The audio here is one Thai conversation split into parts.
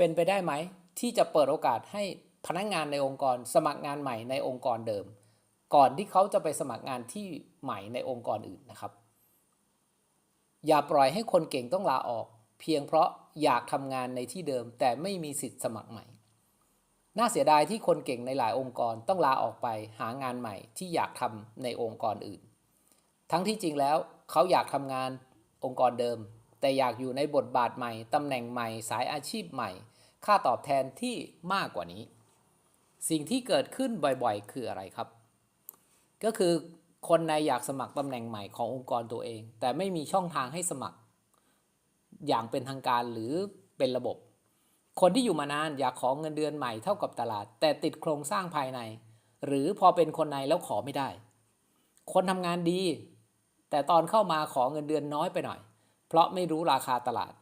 เป็นไปได้ไหม ที่จะเปิดโอกาสให้พนักงานในองค์กร สมัครงานใหม่ในองค์กรเดิม ก่อนที่เขาจะไปสมัครงานที่ใหม่ในองค์กรอื่นนะครับ อย่าปล่อยให้คนเก่งต้องลาออก เพียงเพราะอยากทำงานในที่เดิม แต่ไม่มีสิทธิ์สมัครใหม่ น่าเสียดายที่คนเก่งในหลายองค์กรต้องลาออกไปหางานใหม่ที่อยากทำในองค์กรอื่น ทั้งที่จริงแล้วเขาอยากทำงานองค์กรเดิม แต่อยากอยู่ในบทบาทใหม่ ตำแหน่งใหม่ สายอาชีพใหม่ ค่าตอบแทนที่มากกว่านี้ สิ่งที่เกิดขึ้นบ่อยๆ คืออะไรครับ ก็คือคนในอยากสมัครตำแหน่งใหม่ขององค์กรตัวเอง แต่ไม่มีช่องทางให้สมัคร อย่างเป็นทางการหรือเป็นระบบ คนที่อยู่มานานอยากขอเงินเดือนใหม่เท่ากับตลาด แต่ติดโครงสร้างภายใน หรือพอเป็นคนในแล้วขอไม่ได้ คนทำงานดี แต่ตอนเข้ามาขอเงินเดือนน้อยไปหน่อย เพราะไม่รู้ราคาตลาด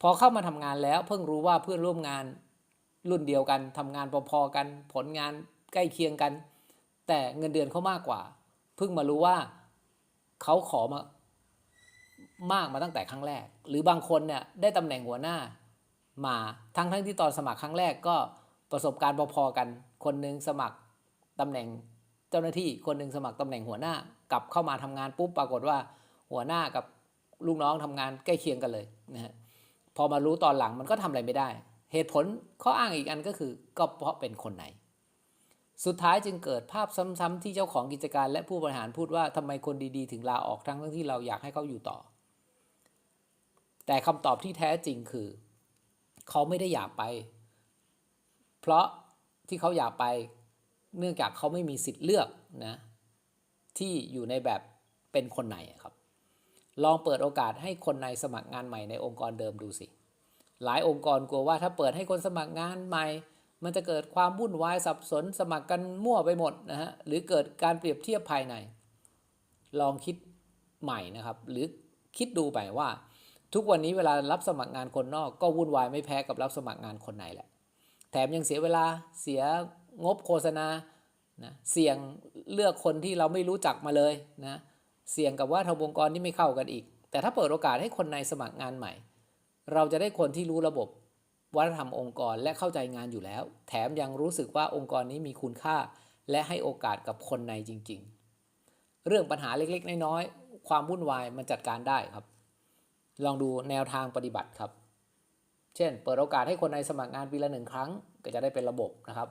พอเข้ามาทำงานแล้วเพิ่งรู้ว่าเพื่อนร่วมงานรุ่นเดียวกันทำงานพอๆกัน ผลงานใกล้เคียงกัน แต่เงินเดือนเขามากกว่า เพิ่งมารู้ว่าเขาขอมามากมาตั้งแต่ครั้งแรก หรือบางคนเนี่ยได้ตำแหน่งหัวหน้ามาทั้งทั้งที่ตอนสมัครครั้งแรกก็ประสบการณ์พอๆกัน คนหนึงสมัครตำแหน่งเจ้าหน้าที่คนหนึงสมัครตำแหน่งหัวหน้ากลับเข้ามาทำงานปุ๊บปรากฏว่าหัวหน้ากับ ลูกน้องทำงานใกล้เคียงกันเลยนะฮะพอมารู้ตอนหลังมันก็ทำอะไรไม่ได้ เหตุผลข้ออ้างอีกอันก็คือ ก็เพราะเป็นคนไหน สุดท้ายจึงเกิดภาพซ้ำๆที่เจ้าของกิจการและผู้บริหารพูดว่าทำไมคนดีๆ ถึงลาออกทั้งที่เราอยากให้เขาอยู่ต่อ แต่คำตอบที่แท้จริงคือ เขาไม่ได้อยากไป เพราะที่เขาอยากไป เนื่องจากเขาไม่มีสิทธิ์เลือกนะที่อยู่ในแบบเป็นคนในครับ ลองเปิดโอกาสให้คนในสมัครงานใหม่ในองค์กรเดิมดูสิ หลายองค์กรกลัวว่าถ้าเปิดให้คนสมัครงานใหม่ มันจะเกิดความวุ่นวายสับสนสมัครกันมั่วไปหมดนะฮะ หรือเกิดการเปรียบเทียบภายใน ลองคิดใหม่นะครับ หรือคิดดูไปว่า ทุกวันนี้เวลารับสมัครงานคนนอกก็วุ่นวายไม่แพ้กับรับสมัครงานคนในแหละ แถมยังเสียเวลาเสียงบโฆษณานะเสี่ยงเลือกคนที่เราไม่รู้จักมาเลยนะ เสี่ยงกับว่าทางองค์กรที่ไม่เข้ากันอีก แต่ถ้าเปิดโอกาสให้คนในสมัครงานใหม่ เราจะได้คนที่รู้ระบบวัฒนธรรมองค์กรและเข้าใจงานอยู่แล้ว แถมยังรู้สึกว่าองค์กรนี้มีคุณค่า และให้โอกาสกับคนในจริง ๆ เรื่องปัญหาเล็กๆ น้อยๆ ความวุ่นวายมันจัดการได้ครับ ลองดูแนวทางปฏิบัติครับ เช่น เปิดโอกาสให้คนในสมัครงานปีละหนึ่งครั้ง ก็จะได้เป็นระบบนะครับ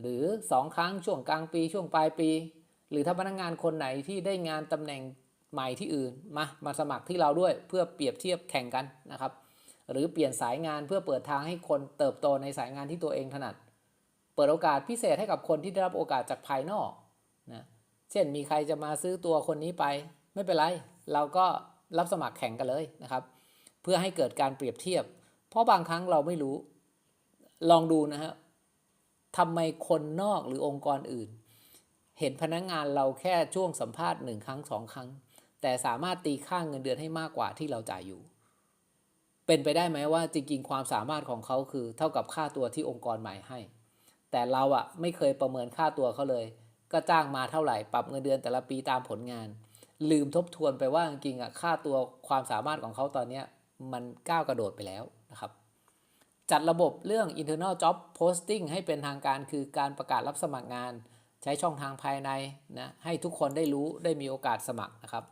หรือ 2 ครั้งช่วงกลางปีช่วงปลายปี หรือถ้าพนักงงานคนไหนที่ได้งานตำแหน่งใหม่ที่อื่นมามาสมัครที่เราด้วยเพื่อเปรียบเทียบแข่งกันนะครับ หรือเปลี่ยนสายงานเพื่อเปิดทางให้คนเติบโตในสายงานที่ตัวเองถนัด เปิดโอกาสพิเศษให้กับคนที่ได้รับโอกาสจากภายนอกนะเช่นมีใครจะมาซื้อตัวคนนี้ไป ไม่เป็นไร เราก็รับสมัครแข่งกันเลยนะครับ เพื่อให้เกิดการเปรียบเทียบ เพราะบางครั้งเราไม่รู้ลองดูนะฮะทำไมคนนอกหรือองค์กรอื่น เห็นพนักงงานเราแค่ช่วงสัมภาษณ์หนึ่งครั้งสองครั้ง แต่สามารถตีค่างเงินเดือนให้มากกว่าที่เราจ่ายอยู่ เป็นไปได้ไหมว่าจริงๆ ความสามารถของเขาคือเท่ากับค่าตัวที่องค์กรใหม่ให้ แต่เราอะไม่เคยประเมินค่าตัวเขาเลย ก็จ้างมาเท่าไหร่ปรับเงินเดือนแต่ละปีตามผลงาน ลืมทบทวนไปว่าจริงๆอะค่าตัวความสามารถของเขาตอนนี้มันก้าวกระโดดไปแล้วนะครับจัดระบบเรื่อง internal job posting ให้เป็นทางการคือการประกาศรับสมัครงาน ใช้ช่องทางภายในนะให้ทุกคนได้รู้ได้มีโอกาสสมัครนะครับ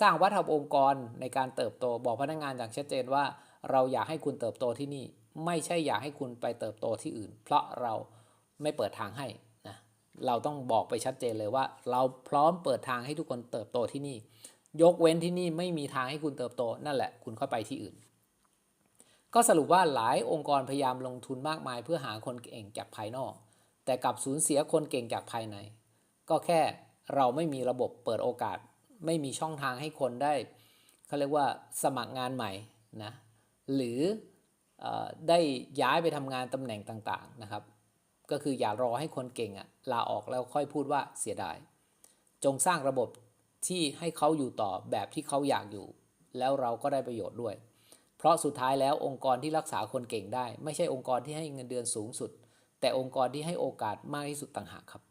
สร้างวัฒนธรรมองค์กรในการเติบโตบอกพนักงงานอย่างชัดเจนว่า เราอยากให้คุณเติบโตที่นี่ ไม่ใช่อยากให้คุณไปเติบโตที่อื่น เพราะเราไม่เปิดทางให้นะเราต้องบอกไปชัดเจนเลยว่า เราพร้อมเปิดทางให้ทุกคนเติบโตที่นี่ ยกเว้นที่นี่ไม่มีทางให้คุณเติบโตนั่นแหละ คุณเข้าไปที่อื่นก็สรุปว่าหลายองค์กรพยายามลงทุนมากมายเพื่อหาคนเก่งจากภายนอก แต่กลับสูญเสียคนเก่งจากภายใน ก็แค่เราไม่มีระบบเปิดโอกาส ไม่มีช่องทางให้คนได้เขาเรียกว่าสมัครงานใหม่นะหรืออได้ย้ายไปทำงานตำแหน่งต่างๆนะครับ ก็คืออย่ารอให้คนเก่งอะลาออกแล้วค่อยพูดว่าเสียดาย จงสร้างระบบที่ให้เขาอยู่ต่อแบบที่เขาอยากอยู่ แล้วเราก็ได้ประโยชน์ด้วย เพราะสุดท้ายแล้วองค์กรที่รักษาคนเก่งได้ ไม่ใช่องค์กรที่ให้เงินเดือนสูงสุด แต่องค์กรที่ให้โอกาสมากที่สุดต่างหากครับ